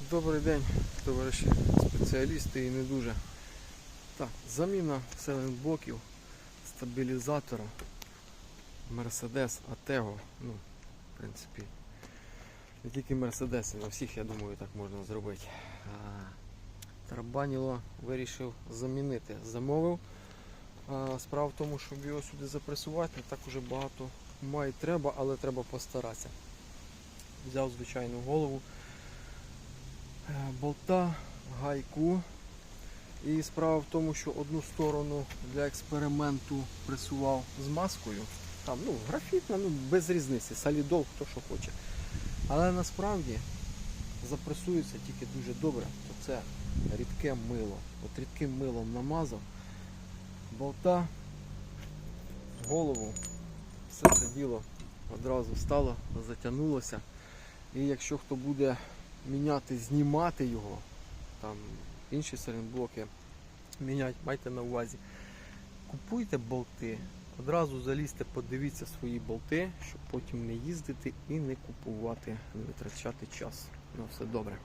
Добрий день, товариші спеціалісти і не дуже. Так, заміна блоків стабілізатора Mercedes Atego. Ну, в принципі, не тільки Mercedes, на всіх, я думаю, так можна зробити. Тарабаніло вирішив замінити. Замовив. А, Справа в тому, щоб його сюди запресувати, так уже багато має треба, але треба постаратися. Взяв звичайну голову. Е, болта, гайку. І справа в тому, що одну сторону для експерименту пресував з маскою. Там, ну, графітна, ну, без різниці, солідол, хто що хоче. Але насправді запресується тільки дуже добре, то це рідке мило. От рідким милом намазав, болта, голову, все це діло одразу стало, затягнулося. І якщо хто буде міняти, знімати його, там інші сайлентблоки міняти, майте на увазі. Купуйте болти, одразу залізьте, подивіться свої болти, щоб потім не їздити і не купувати, не витрачати час. Ну все добре.